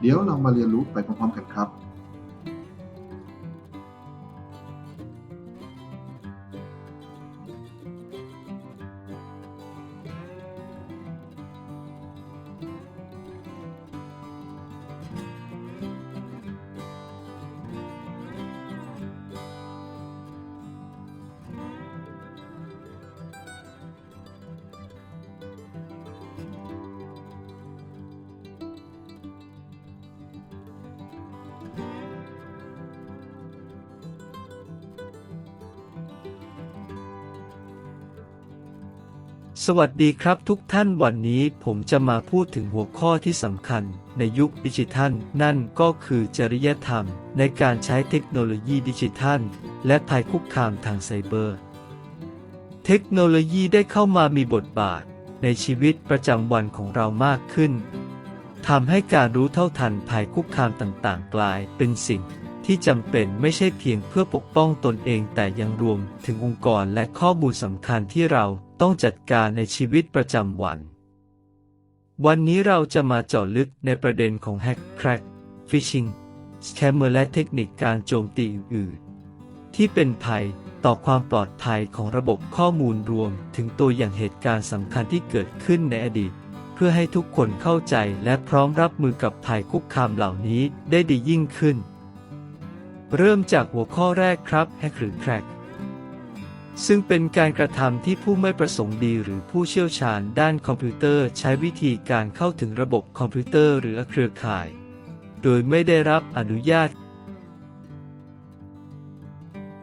เดี๋ยวเรามาเรียนรู้ไปพร้อมๆกันครับ สวัสดีครับทุกท่านวันนี้ผมจะมาพูดถึงหัวข้อที่สำคัญ ในยุคดิจิทัล นั่นก็คือจริยธรรม ในการใช้เทคโนโลยีดิจิทัล และภัยคุกคามทางไซเบอร์ เทคโนโลยีได้เข้ามามีบทบาท ในชีวิตประจำวันของเรามากขึ้นทำให้การรู้เท่าทันภัยคุกคามต่างๆ กลายเป็นสิ่ง ที่จำเป็นไม่ใช่เพียงเพื่อปกป้องตนเองแต่ยังรวมถึงองค์กรและข้อมูลสำคัญที่เราต้องจัดการในชีวิตประจำวัน วันนี้เราจะมาเจาะลึกในประเด็นของแฮกแครกฟิชชิงสแคมเมอร์และเทคนิคการโจมตีอื่นๆ ที่เป็นภัยต่อความปลอดภัยของระบบข้อมูลรวมถึงตัวอย่างเหตุการณ์สำคัญที่เกิดขึ้นในอดีต เพื่อให้ทุกคนเข้าใจและพร้อมรับมือกับภัยคุกคามเหล่านี้ได้ดียิ่งขึ้น เริ่มจากหัวข้อแรกครับแฮกหรือแครกซึ่งเป็นการกระทำที่ผู้ไม่ประสงค์ดีหรือผู้เชี่ยวชาญด้านคอมพิวเตอร์ใช้วิธีการเข้าถึงระบบคอมพิวเตอร์หรือเครือข่าย โดยไม่ได้รับอนุญาต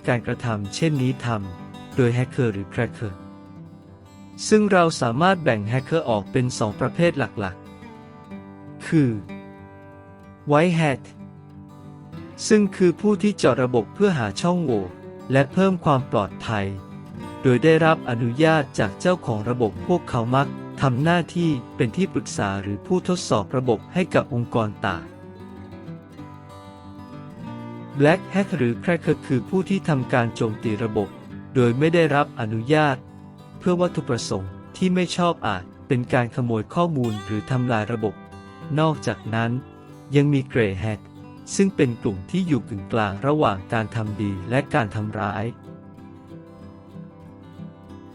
การกระทำเช่นนี้ทำโดยแฮกเกอร์หรือแครกเกอร์ซึ่งเราสามารถแบ่งแฮกเกอร์ออกเป็น 2 ประเภทหลักๆ คือ White Hat ซึ่งคือผู้ที่เจาะระบบเพื่อหาช่องโหว่และเพิ่มความปลอดภัย โดยได้รับอนุญาตจากเจ้าของระบบพวกเขามักทำหน้าที่เป็นที่ปรึกษาหรือผู้ทดสอบระบบให้กับองค์กรต่าง Black Hat หรือ Cracker คือผู้ที่ทำการโจมตีระบบ โดยไม่ได้รับอนุญาต เพื่อวัตถุประสงค์ที่ไม่ชอบอาจเป็นการขโมยข้อมูลหรือทำลายระบบ นอกจากนั้น ยังมี Grey Hat ซึ่งเป็นกลุ่มที่อยู่กึ่งกลางระหว่างการทำดีและการทำร้าย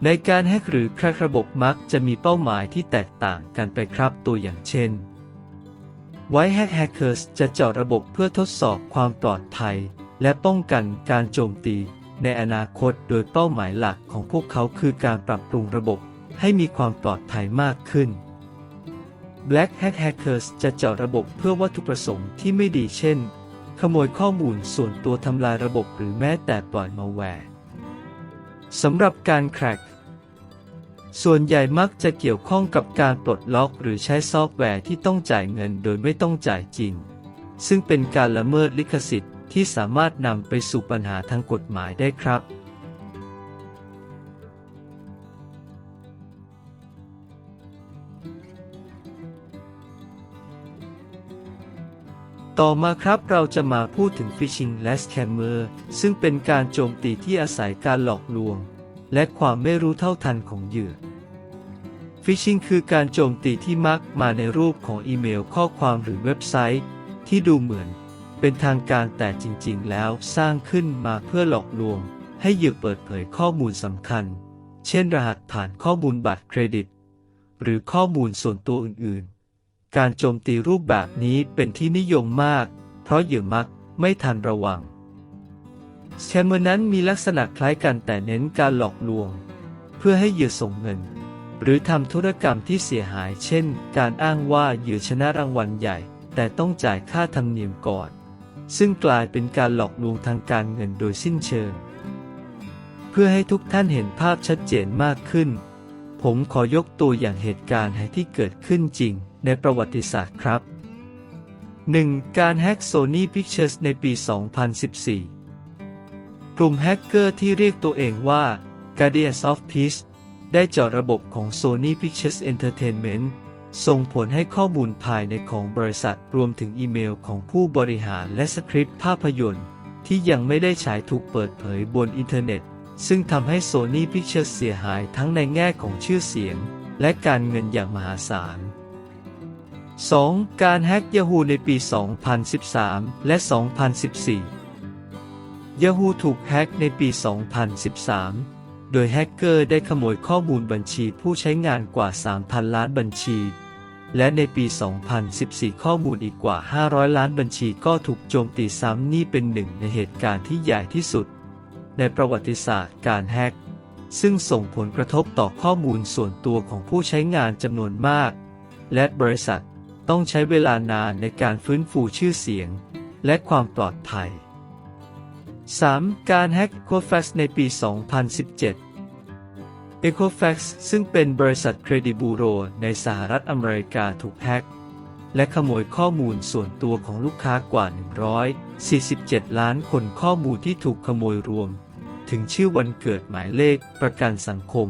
ในการแฮกหรือแครกระบบมักจะมีเป้าหมายที่แตกต่างกันไปครับตัวอย่างเช่น ไว้แฮกแฮกเกอร์สจะเจาะระบบเพื่อทดสอบความปลอดภัย และป้องกันการโจมตี ในอนาคตโดยเป้าหมายหลักของพวกเขาคือการปรับปรุงระบบให้มีความปลอดภัยมากขึ้น Black Hat Hackers จะเจาะระบบเพื่อวัตถุประสงค์ที่ไม่ดีเช่น ขโมยข้อมูลส่วนตัวทำลายระบบหรือแม้แต่ปล่อยมาแวร์สำหรับการแครกส่วนใหญ่มักจะเกี่ยวข้องกับการปลดล็อกหรือใช้ซอฟต์แวร์ที่ต้องจ่ายเงินโดยไม่ต้องจ่ายจริง ซึ่งเป็นการละเมิดลิขสิทธิ์ที่สามารถนำไปสู่ปัญหาทางกฎหมายได้ครับ ต่อมาครับเราจะมาพูดถึง Phishing และ Scammer ซึ่งเป็นการโจมตีที่อาศัยการหลอกลวง และความไม่รู้เท่าทันของเหยื่อ Phishing คือการโจมตีที่มักมาในรูปของอีเมลข้อความหรือเว็บไซต์ ที่ดูเหมือน เป็นทางการแต่จริงๆ แล้วสร้างขึ้นมาเพื่อหลอกลวง ให้เหยื่อเปิดเผยข้อมูลสำคัญ เช่นรหัสผ่านข้อมูลบัตรเครดิต หรือข้อมูลส่วนตัวอื่นๆ การโจมตีรูปแบบนี้เป็นที่นิยมมาก เพราะเหยื่อมักไม่ทันระวังแชมเมอร์นั้นมีลักษณะคล้ายกันแต่เน้นการหลอกลวง เพื่อให้เหยื่อส่งเงิน หรือทำธุรกรรมที่เสียหาย เช่น การอ้างว่าเหยื่อชนะรางวัลใหญ่ แต่ต้องจ่ายค่าธรรมเนียมก่อน ซึ่งกลายเป็นการหลอกลวงทางการเงินโดยสิ้นเชิง เพื่อให้ทุกท่านเห็นภาพชัดเจนมากขึ้น ผมขอยกตัวอย่างเหตุการณ์ที่เกิดขึ้นจริง ในประวัติศาสตร์ครับ 1. การแฮ็ก Sony Pictures ในปี 2014 กลุ่มแฮกเกอร์ที่เรียกตัวเองว่า Guardians of Peace ได้เจาะระบบของ Sony Pictures Entertainment ส่งผลให้ข้อมูลภายในของบริษัทรวมถึงอีเมลของผู้บริหารและสคริปต์ภาพยนตร์ ที่ยังไม่ได้ฉายถูกเปิดเผยบนอินเทอร์เน็ต ซึ่งทำให้ Sony Pictures เสียหายทั้งในแง่ของชื่อเสียง และการเงินอย่างมหาศาล 2. การแฮ็ก Yahoo ในปี 2013 และ 2014 Yahoo ถูกแฮ็กในปี 2013 โดยแฮกเกอร์ได้ขโมยข้อมูลบัญชีผู้ใช้งานกว่า 3,000 ล้านบัญชี และในปี 2014 ข้อมูลอีกกว่า 500 ล้านบัญชีก็ถูกโจมตีซ้ำนี่เป็นหนึ่งในเหตุการณ์ที่ใหญ่ที่สุด ในประวัติศาสตร์การแฮ็กซึ่งส่งผลกระทบต่อข้อมูลส่วนตัวของผู้ใช้งานจำนวนมาก และบริษัท ต้องใช้เวลานานในการฟื้นฟูชื่อเสียง และความปลอดภัย 3. การแฮ็ก Equifax ในปี 2017 Equifax ซึ่งเป็นบริษัทเครดิตบูโรในสหรัฐอเมริกาถูกแฮ็กและขโมยข้อมูลส่วนตัวของลูกค้ากว่า 147 ล้านคนข้อมูลที่ถูกขโมยรวม ถึงชื่อวันเกิดหมายเลขประกันสังคม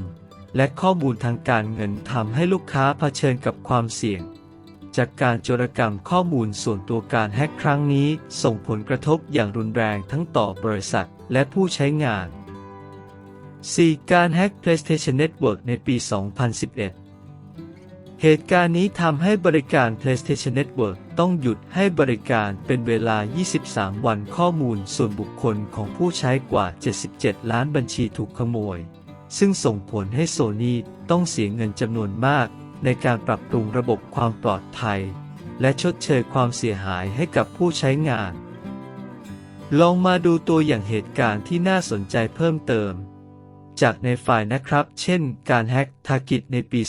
และข้อมูลทางการเงินทำให้ลูกค้าเผชิญกับความเสี่ยง จากการโจรกรรมข้อมูลส่วนตัวการแฮ็กครั้งนี้ ส่งผลกระทบอย่างรุนแรงทั้งต่อบริษัทและผู้ใช้งาน 4. การแฮ็ก PlayStation Network ในปี 2011 เหตุการณ์นี้ทำให้บริการ PlayStation Network ต้องหยุดให้บริการเป็นเวลา 23 วันข้อมูลส่วนบุคคลของผู้ใช้กว่า 77 ล้านบัญชีถูกขโมย ซึ่งส่งผลให้โซนี่ต้องเสียเงินจำนวนมาก ในการปรับปรุงระบบความปลอดภัย และชดเชยความเสียหายให้กับผู้ใช้งาน ลองมาดูตัวอย่างเหตุการณ์ที่น่าสนใจเพิ่มเติม จากในไฟล์นะครับ เช่น การแฮกทากิตในปี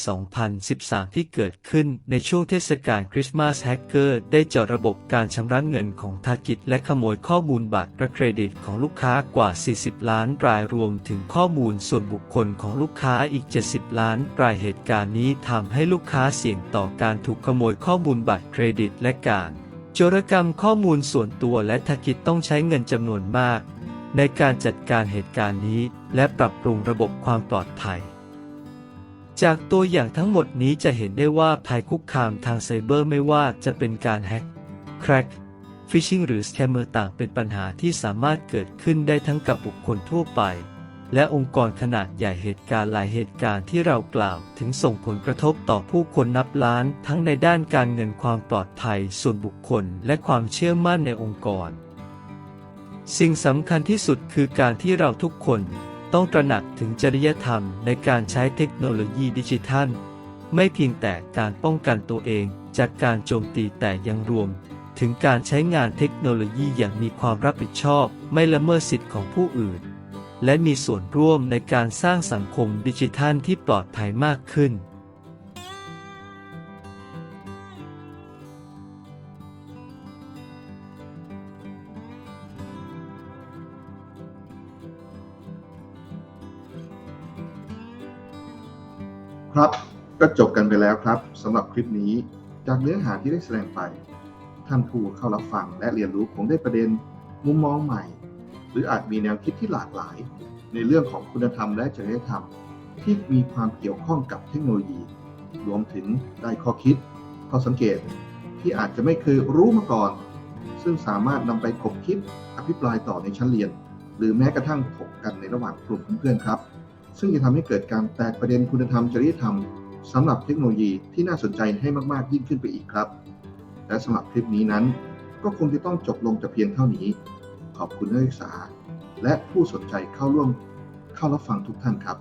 2013 ที่เกิดขึ้นในช่วงเทศกาลคริสต์มาสแฮกเกอร์ได้เจาะระบบการชำระเงินของทากิตและขโมยข้อมูลบัตรเครดิตของลูกค้ากว่า 40 ล้านรายรวมถึงข้อมูลส่วนบุคคลของลูกค้าอีก 70 ล้านรายเหตุการณ์นี้ทำให้ลูกค้าเสี่ยงต่อการถูกขโมยข้อมูลบัตรเครดิตและการโจรกรรมข้อมูลส่วนตัวและทากิตต้องใช้เงินจำนวนมาก ในการจัดการเหตุการณ์นี้ และปรับปรุงระบบความปลอดภัย จากตัวอย่างทั้งหมดนี้จะเห็นได้ว่าภัยคุกคามทางไซเบอร์ไม่ว่าจะเป็นการแฮ็กแคร็กฟิชชิงหรือสแคมเมอร์ต่างเป็นปัญหาที่สามารถเกิดขึ้นได้ทั้งกับบุคคลทั่วไป และองค์กรขนาดใหญ่เหตุการณ์หลายเหตุการณ์ที่เรากล่าว ถึงส่งผลกระทบต่อผู้คนนับล้าน ทั้งในด้านการเงินความปลอดภัยส่วนบุคคล และความเชื่อมั่นในองค์กร สิ่งสำคัญที่สุดคือการที่เราทุกคนต้องตระหนักถึงจริยธรรมในการใช้เทคโนโลยีดิจิทัล ไม่เพียงแต่การป้องกันตัวเองจากการโจมตีแต่ยังรวม ถึงการใช้งานเทคโนโลยีอย่างมีความรับผิดชอบ ไม่ละเมิดสิทธิ์ของผู้อื่น และมีส่วนร่วมในการสร้างสังคมดิจิทัลที่ปลอดภัยมากขึ้น ครับ ก็จบกันไปแล้วครับสำหรับคลิปนี้ จากเนื้อหาที่ได้แสดงไป ท่านผู้เข้ารับฟังและเรียนรู้คงได้ประเด็นมุมมองใหม่ หรืออาจมีแนวคิดที่หลากหลาย ในเรื่องของคุณธรรมและจริยธรรม ที่มีความเกี่ยวข้องกับเทคโนโลยี รวมถึงได้ข้อคิด ข้อสังเกตที่อาจจะไม่เคยรู้มาก่อน ซึ่งสามารถนำไปขบคิดอภิปรายต่อในชั้นเรียน หรือแม้กระทั่งถกกันในระหว่างกลุ่มเพื่อนๆครับ ซึ่งจะทำให้เกิดการแตกประเด็นคุณธรรมจริยธรรมสำหรับเทคโนโลยีที่น่าสนใจให้มากๆยิ่งขึ้นไปอีกครับ และสำหรับคลิปนี้นั้น ก็คงจะต้องจบลงแต่เพียงเท่านี้ ขอบคุณนักศึกษา และผู้สนใจเข้าร่วมเข้ารับฟังทุกท่านครับ